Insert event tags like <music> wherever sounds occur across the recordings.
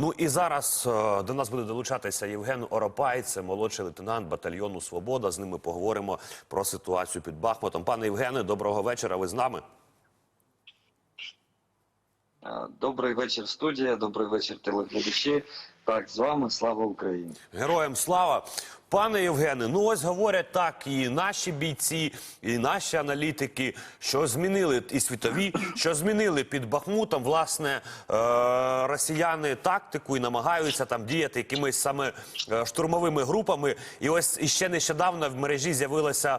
Ну і зараз е, до нас буде долучатися Євген Оропай, це молодший лейтенант батальйону Свобода. З ними поговоримо про ситуацію під Бахмутом. Пане Євгене, доброго вечора. Ви з нами? Добрий вечір, студія. Добрий вечір, телеглядачі. Так, з вами слава Україні. Героям слава. Пане Євгене, ну ось говорять так і наші бійці, і наші аналітики, що змінили і світові, що змінили під Бахмутом, власне, е, росіяни тактику і намагаються там діяти якимись саме е, штурмовими групами. І ось іще нещодавно в мережі з'явилася е,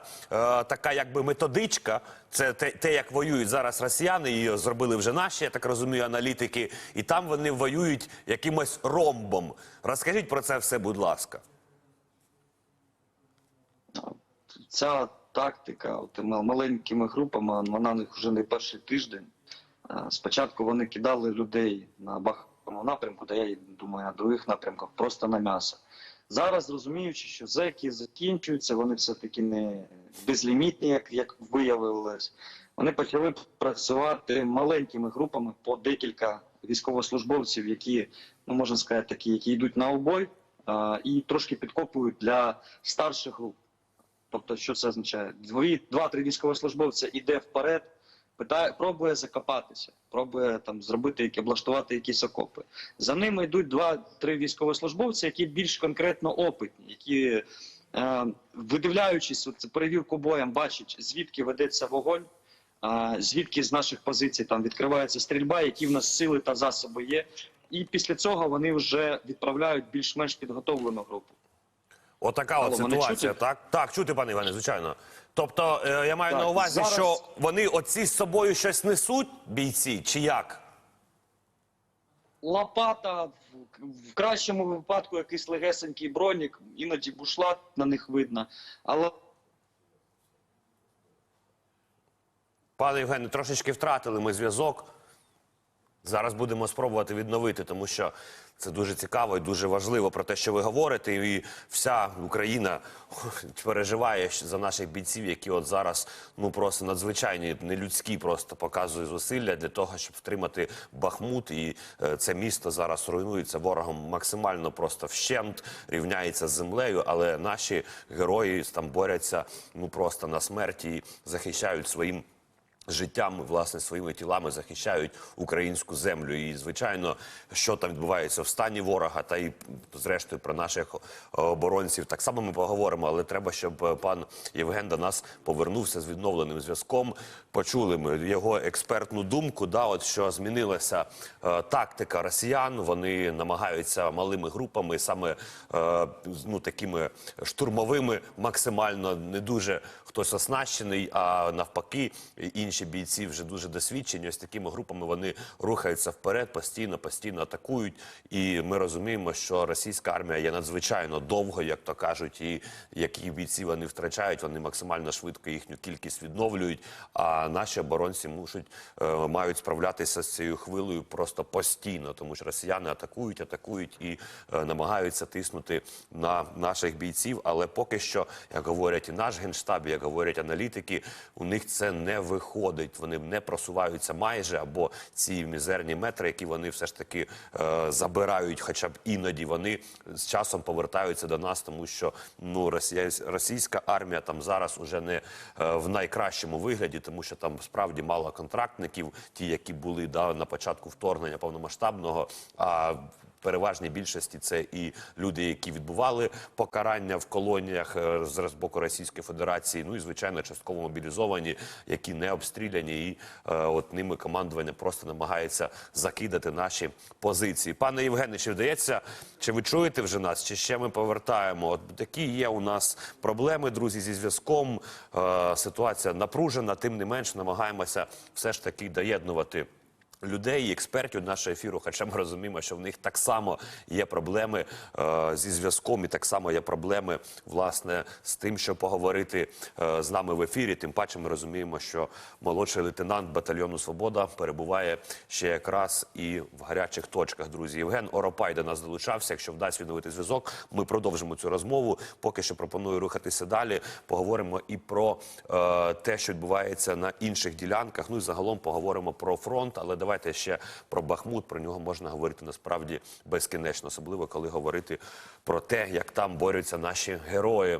така якби методичка. Це те, те, як воюють зараз росіяни, її зробили вже наші, я так розумію, аналітики, і там вони воюють якимось ромбом. Розкажіть про це все, будь ласка. Ця тактика от, маленькими групами, вона них вже не перший тиждень. Спочатку вони кидали людей на Бахмутському напрямку, та я думаю, на других напрямках просто на м'ясо. Зараз розуміючи, що зеки закінчуються, вони все-таки не безлімітні, як, як виявилось. Вони почали працювати маленькими групами по декілька військовослужбовців, які, ну можна сказати, такі, які йдуть на обой а, і трошки підкопують для старших груп. Тобто, що це означає? Два-три військовослужбовця іде вперед, питає, пробує закопатися, пробує там зробити які облаштувати якісь окопи. За ними йдуть два-три військовослужбовці, які більш конкретно опитні, які, е, видивляючись от, перевірку боєм, бачать, звідки ведеться вогонь, е, звідки з наших позицій там відкривається стрільба, які в нас сили та засоби є. І після цього вони вже відправляють більш-менш підготовлену групу. Отака от ситуація, так? Так, чути, пане Іване, звичайно. Тобто, е, я маю Так, на увазі, зараз- що вони оці з собою щось несуть, бійці, чи як? Лопата, в, в кращому випадку якийсь легесенький бронік, іноді бушлат на них видно. Але Пане Євгене, трошечки втратили ми зв'язок. Зараз будемо спробувати відновити, тому що це дуже цікаво і дуже важливо про те, що ви говорите. І вся Україна <laughs> переживає за наших бійців, які от зараз ну просто надзвичайні, нелюдські просто показують зусилля для того, щоб втримати Бахмут. І е, це місто зараз руйнується ворогом максимально просто вщент, рівняється з землею. Але наші герої там борються ну просто на смерті і захищають своїм життям, власне, своїми тілами захищають українську землю. І звичайно, що там відбувається в стані ворога, та і зрештою про наших оборонців так само ми поговоримо. Але треба, щоб пан Євген до нас повернувся з відновленим зв'язком. Почули ми його експертну думку. Да, от що змінилася е, тактика росіян. Вони намагаються малими групами, саме е, ну такими штурмовими, максимально не дуже хтось оснащений, а навпаки, інші бійці вже дуже досвідчені. Ось такими групами вони рухаються вперед, постійно, постійно атакують. І ми розуміємо, що російська армія є надзвичайно довго, як то кажуть, і які бійці вони втрачають, вони максимально швидко їхню кількість відновлюють. А наші оборонці мушуть е, мають справлятися з цією хвилею просто постійно, тому що росіяни атакують, атакують і е, намагаються тиснути на наших бійців. Але поки що, як говорять і наш генштаб, як говорять аналітики, у них це не виходить. Вони не просуваються майже або ці мізерні метри, які вони все ж таки е, забирають, хоча б іноді вони з часом повертаються до нас, тому що ну росія, російська армія там зараз уже не е, в найкращому вигляді, тому що там справді мало контрактників, ті, які були да, на початку вторгнення повномасштабного. А переважній більшості це і люди, які відбували покарання в колоніях е, з боку Російської Федерації. Ну і звичайно, частково мобілізовані, які не обстріляні, і е, от ними командування просто намагається закидати наші позиції. Пане Євгене, чи вдається, чи ви чуєте вже нас, чи ще ми повертаємо? От такі є у нас проблеми, друзі, зі зв'язком. Е, ситуація напружена, тим не менш намагаємося все ж таки доєднувати людей експертів нашого ефіру, хоча ми розуміємо, що в них так само є проблеми е, зі зв'язком, і так само є проблеми власне з тим, щоб поговорити е, з нами в ефірі. Тим паче ми розуміємо, що молодший лейтенант батальйону Свобода перебуває ще якраз і в гарячих точках. Друзі, Євген Оропай до нас долучався. Якщо вдасть відновити зв'язок, ми продовжимо цю розмову. Поки що пропоную рухатися далі. Поговоримо і про е, те, що відбувається на інших ділянках. Ну і загалом поговоримо про фронт. Але давайте давайте ще про Бахмут. Про нього можна говорити насправді безкінечно, особливо коли говорити про те, як там борються наші герої.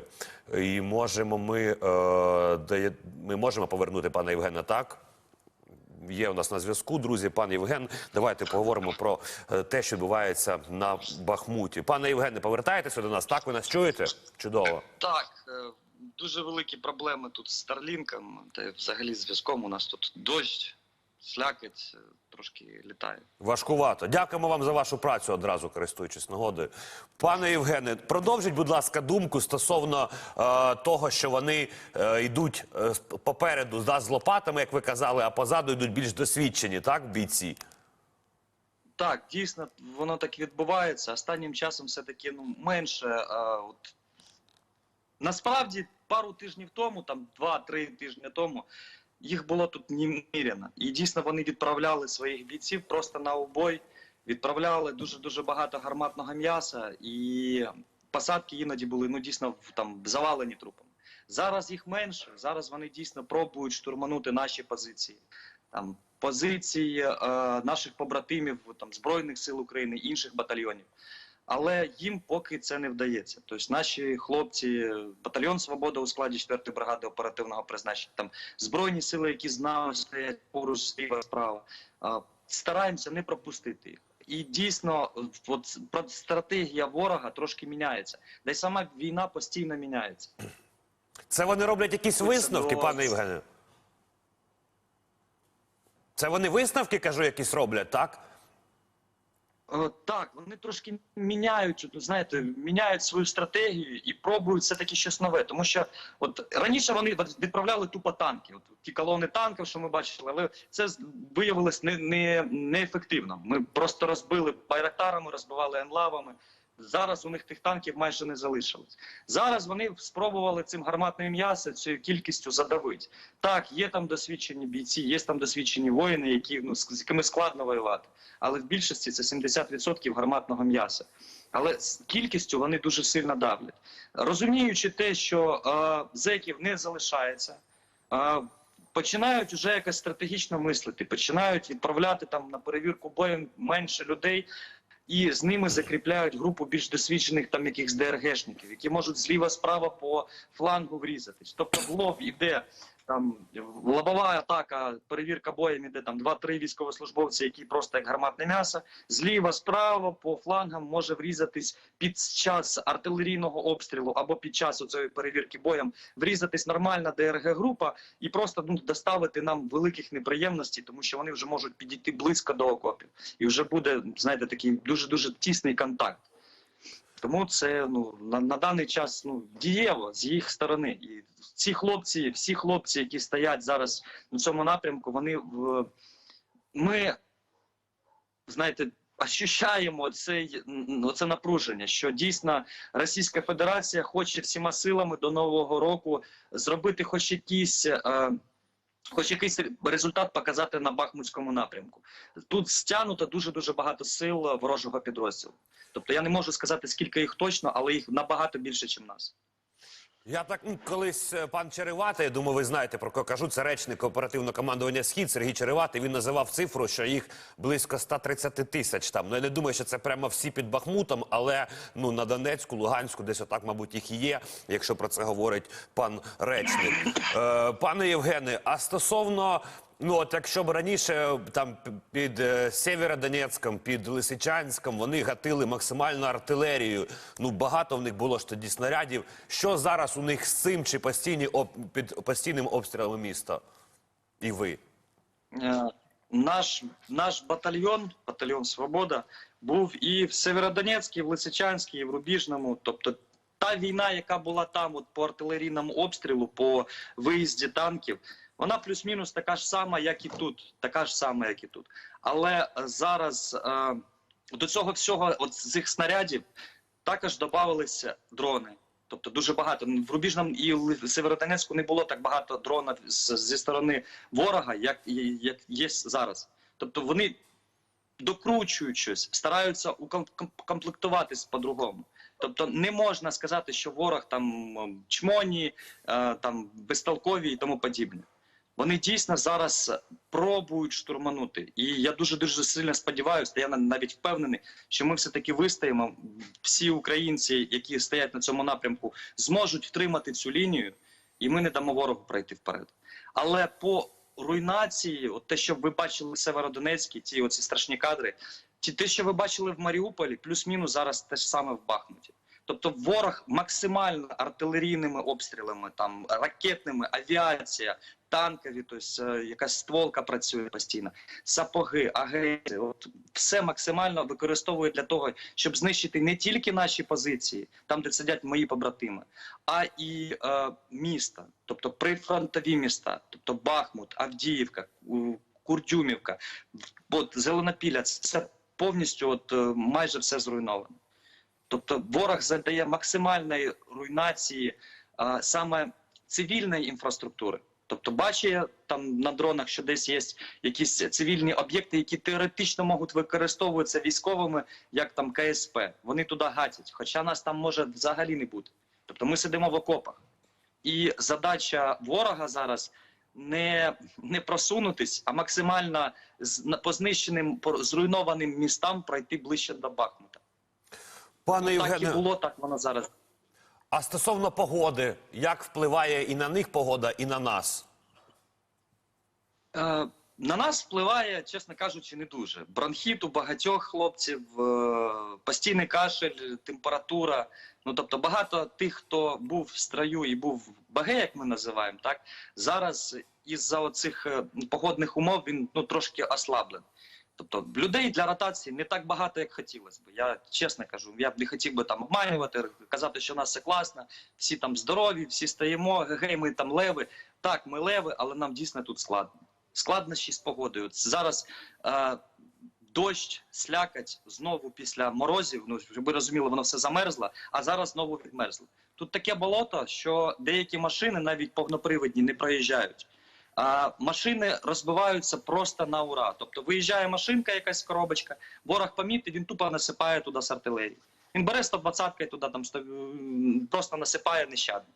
І можемо ми, е, ми можемо повернути пана Євгена так. Є у нас на зв'язку, друзі, пан Євген. Давайте поговоримо про е, те, що відбувається на Бахмуті. Пане Євгене, повертаєтеся до нас? Так, ви нас чуєте? Чудово. Так, е, дуже великі проблеми тут з Старлінком, та взагалі зв'язком. У нас тут дощ, слякоть, е, трошки літає. Важкувато. Дякуємо вам за вашу працю одразу користуючись нагодою. Пане Євгене, продовжіть, будь ласка, думку стосовно е, того, що вони е, йдуть е, попереду да, з лопатами, як ви казали, а позаду йдуть більш досвідчені, так, бійці? Так, дійсно, воно так і відбувається. Останнім часом все-таки ну, менше. А, от, насправді, пару тижнів тому, там два-три тижні тому, їх було тут неміряно. І дійсно вони відправляли своїх бійців просто на убой, відправляли дуже-дуже багато гарматного м'яса, і посадки іноді були ну, дійсно там, завалені трупами. Зараз їх менше, зараз вони дійсно пробують штурманути наші позиції. Там, позиції е, наших побратимів там, Збройних сил України, інших батальйонів. Але їм поки це не вдається. Тобто наші хлопці, батальйон Свобода у складі 4-ї бригади оперативного призначення, там збройні сили, які з нами стоять поруч зліва справа, стараємося не пропустити їх. І дійсно, от стратегія ворога трошки міняється. Де й сама війна постійно міняється. Це вони роблять якісь висновки, до- пане Євгене? Це вони висновки, кажу, якісь роблять, так? Е, Так, вони трошки міняють, знаєте, міняють свою стратегію і пробують все таки щось нове. Тому що от раніше вони відправляли тупо танки, от ті колони танків, що ми бачили, але це виявилось не, не, неефективно. Ми просто розбили байрактарами, розбивали енлавами. Зараз у них тих танків майже не залишилось. Зараз вони спробували цим гарматним м'ясом цією кількістю задавити. Так, є там досвідчені бійці, є там досвідчені воїни, які ну з якими складно воювати. Але в більшості це 70% гарматного м'яса. Але з кількістю вони дуже сильно давлять. Розуміючи те, що е, зеків не залишається, е, починають вже якось стратегічно мислити, починають відправляти там на перевірку бою менше людей. І з ними закріпляють групу більш досвідчених там якихось ДРГшників, які можуть зліва справа по флангу врізатись. Тобто в лоб іде там лобова атака, перевірка боєм іде там 2-3 військовослужбовці, які просто як гарматне м'ясо. Зліва справа по флангам може врізатись під час артилерійного обстрілу або під час цієї перевірки боєм врізатись нормальна ДРГ група і просто ну, доставити нам великих неприємностей, тому що вони вже можуть підійти близько до окопів, і вже буде знаєте такий дуже дуже тісний контакт. Тому це ну на, на даний час ну дієво з їх сторони. І ці хлопці, всі хлопці, які стоять зараз на цьому напрямку, вони в ми знаєте. Ощущаємо цей, м, це напруження, що дійсно Російська Федерація хоче всіма силами до нового року зробити хоч якийсь, е, хоч якийсь результат показати на Бахмутському напрямку. Тут стягнуто дуже дуже багато сил ворожого підрозділу. Тобто я не можу сказати, скільки їх точно, але їх набагато більше, ніж нас. Я так м, колись е, пан Черевата, я думаю, ви знаєте про кого кажу. Це речник оперативного командування Схід Сергій Череватий. Він називав цифру, що їх близько 130 тисяч там. Ну я не думаю, що це прямо всі під Бахмутом, але ну на Донецьку, Луганську, десь отак, мабуть, їх є, якщо про це говорить пан речник. Е, пане Євгене, а стосовно. Ну, от якщо б раніше е, там під е, Сєвєродонецьком, під Лисичанськом вони гатили максимально артилерією. Ну багато в них було ж тоді снарядів. Що зараз у них з цим чи постійні об, під постійним обстрілами міста? І ви? Е, Наш, наш батальйон, батальйон Свобода, був і в Северодонецькій, і в Лисичанській, і в Рубіжному. Тобто та війна, яка була там, от по артилерійному обстрілу, по виїзді танків, вона плюс-мінус така ж сама, як і тут. Така ж сама, як і тут. Але е, зараз е, до цього всього, от цих снарядів, також додавалися дрони. Тобто дуже багато в Рубіжному і в Северодонецьку не було так багато дронів зі сторони ворога, як, як є зараз. Тобто вони докручують щось, стараються укомплектуватись по-другому. Тобто не можна сказати, що ворог там чмоні, е, там безтолкові і тому подібне. Вони дійсно зараз пробують штурманути. І я дуже дуже сильно сподіваюся, я навіть впевнений, що ми все таки вистоїмо. Всі українці, які стоять на цьому напрямку, зможуть втримати цю лінію, і ми не дамо ворогу пройти вперед. Але по руйнації, от те, що ви бачили в Северодонецькій, ті оці страшні кадри, ті, те, що ви бачили в Маріуполі, плюс-мінус зараз те ж саме в Бахмуті. Тобто ворог максимально артилерійними обстрілами, там ракетними, авіація, танкові, тобто е, якась стволка працює постійно, сапоги, агенти, от все максимально використовує для того, щоб знищити не тільки наші позиції, там де сидять мої побратими, а і е, міста, тобто прифронтові міста, тобто Бахмут, Авдіївка, Курдюмівка, от Зеленопілля, це повністю от, е, майже все зруйновано. Тобто ворог завдає максимальної руйнації а, саме цивільної інфраструктури. Тобто бачить там на дронах, що десь є якісь цивільні об'єкти, які теоретично можуть використовуватися військовими, як там КСП. Вони туди гатять, хоча нас там може взагалі не бути. Тобто ми сидимо в окопах. І задача ворога зараз не, не просунутись, а максимально з, по знищеним, по зруйнованим містам пройти ближче до Бахмута. Пане так і було, так воно зараз. А стосовно погоди, як впливає і на них погода, і на нас? Е, на нас впливає, чесно кажучи, не дуже. Бронхіт у багатьох хлопців, е, постійний кашель, температура. Ну тобто, багато тих, хто був в строю і був в баге, як ми називаємо, так зараз із-за оцих е, погодних умов він ну трошки ослаблений. Тобто людей для ротації не так багато, як хотілося б. Я чесно кажу, я б не хотів би там обманювати, казати, що у нас все класно, всі там здорові, всі стоїмо, <laughs> гей, ми там леви. Так, ми леви, але нам дійсно тут складно. Складнощі з погодою. Зараз е, дощ, слякать знову після морозів. Ну щоб ви розуміли, воно все замерзло, а зараз знову відмерзло. Тут таке болото, що деякі машини навіть повноприводні не проїжджають. Машини розбиваються просто на ура. Тобто виїжджає машинка, якась коробочка, ворог помітить, він тупо насипає туди з артилерії. Він бере 120 і туди там сто- просто насипає нещадно.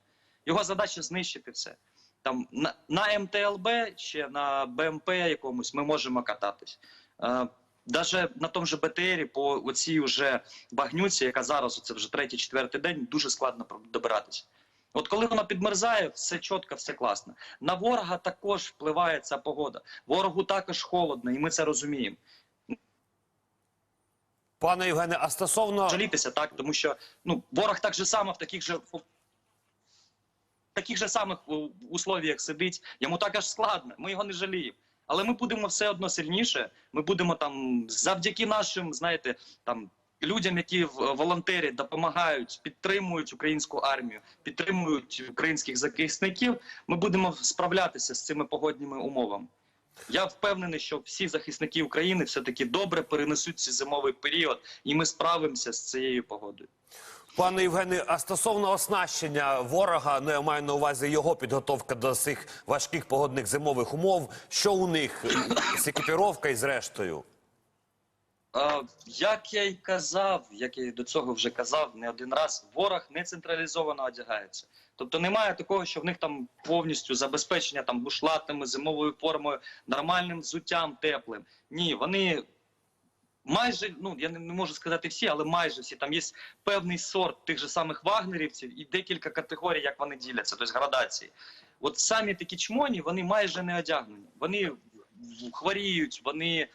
Його задача знищити все. Там на, на МТЛБ чи на БМП якомусь ми можемо кататись. Е, Даже на тому же БТРі по оцій вже багнюці, яка зараз це вже третій, четвертий день, дуже складно добиратися. От коли вона підмерзає, все чітко, все класно. На ворога також впливає ця погода. Ворогу також холодно, і ми це розуміємо. Пане Євгене, а стосовно жалітися, так тому що ну ворог так же само в таких же в таких же самих условіях сидить. Йому також складно. Ми його не жаліємо. Але ми будемо все одно сильніше. Ми будемо там завдяки нашим, знаєте, там. Людям, які в- волонтерять, допомагають, підтримують українську армію, підтримують українських захисників. Ми будемо справлятися з цими погодніми умовами. Я впевнений, що всі захисники України все таки добре перенесуть цей зимовий період, і ми справимося з цією погодою. Пане Євгене, а стосовно оснащення ворога, ну я маю на увазі його підготовка до цих важких погодних зимових умов. Що у них з екіпіровкою і з рештою? Е, як я й казав, як я й до цього вже казав не один раз, ворог не централізовано одягається. Тобто немає такого, що в них там повністю забезпечення там бушлатами, зимовою формою, нормальним взуттям теплим. Ні, вони майже, ну я не, можу сказати всі, але майже всі. Там є певний сорт тих же самих вагнерівців і декілька категорій, як вони діляться, тобто градації. От самі такі чмоні, вони майже не одягнені. Вони хворіють, вони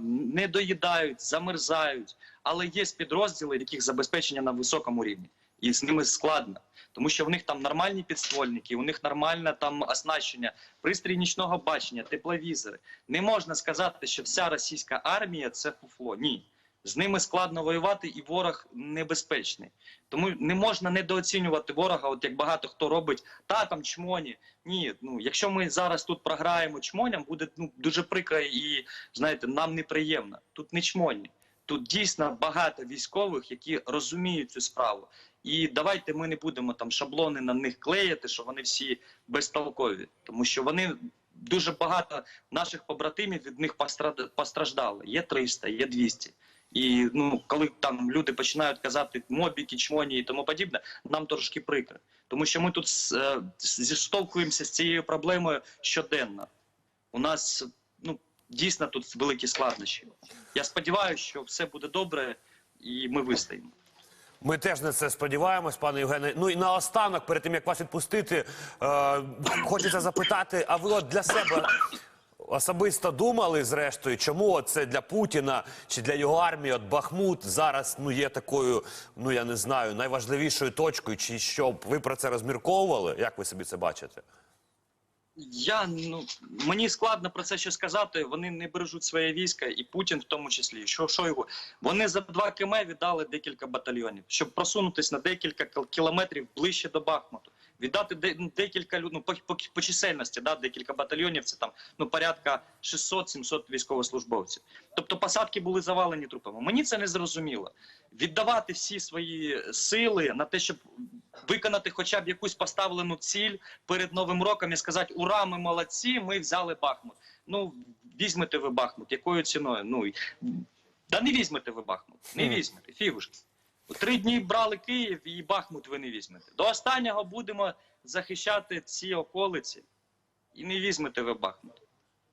не доїдають, замерзають. Але є підрозділи, яких забезпечення на високому рівні, і з ними складно, тому що в них там нормальні підствольники, у них нормальне там оснащення, пристрій нічного бачення, тепловізори. Не можна сказати, що вся російська армія це фуфло. Ні. З ними складно воювати, і ворог небезпечний. Тому не можна недооцінювати ворога, от як багато хто робить, та там чмоні. Ні, ну якщо ми зараз тут програємо чмоням, буде ну дуже прикро і знаєте, нам неприємно. Тут не чмоні. Тут дійсно багато військових, які розуміють цю справу. І давайте ми не будемо там шаблони на них клеїти, що вони всі безтолкові, тому що вони дуже багато наших побратимів від них постраждали. Є 300, є 200. І ну, коли там люди починають казати мобіки, чмоні і тому подібне, нам трошки прикро. Тому що ми тут е, зіштовхуємося з цією проблемою щоденно. У нас ну, дійсно тут великі складнощі. Я сподіваюся, що все буде добре і ми вистоїмо. Ми теж на це сподіваємось, пане Євгене. Ну і наостанок, перед тим як вас відпустити, е, хочеться запитати: а ви от для себе особисто думали, зрештою, чому це для Путіна чи для його армії? От Бахмут зараз ну є такою, ну я не знаю, найважливішою точкою, чи що ви про це розмірковували? Як ви собі це бачите? Я ну мені складно про це ще сказати. Вони не бережуть своє війська, і Путін в тому числі. Що його вони за два км віддали декілька батальйонів, щоб просунутися на декілька кілометрів ближче до Бахмуту. Віддати ну, декілька ну, по, по, по чисельності, да, декілька батальйонів. Це там ну порядка 600-700 військовослужбовців. Тобто посадки були завалені трупами. Мені це не зрозуміло. Віддавати всі свої сили на те, щоб виконати хоча б якусь поставлену ціль перед новим роком і сказати Ура, ми молодці, ми взяли Бахмут. Ну візьмете ви Бахмут, якою ціною? Ну да не візьмете ви Бахмут, не візьмете, фігушки. Три дні брали Київ і Бахмут ви не візьмете. До останнього будемо захищати ці околиці і не візьмете ви Бахмут.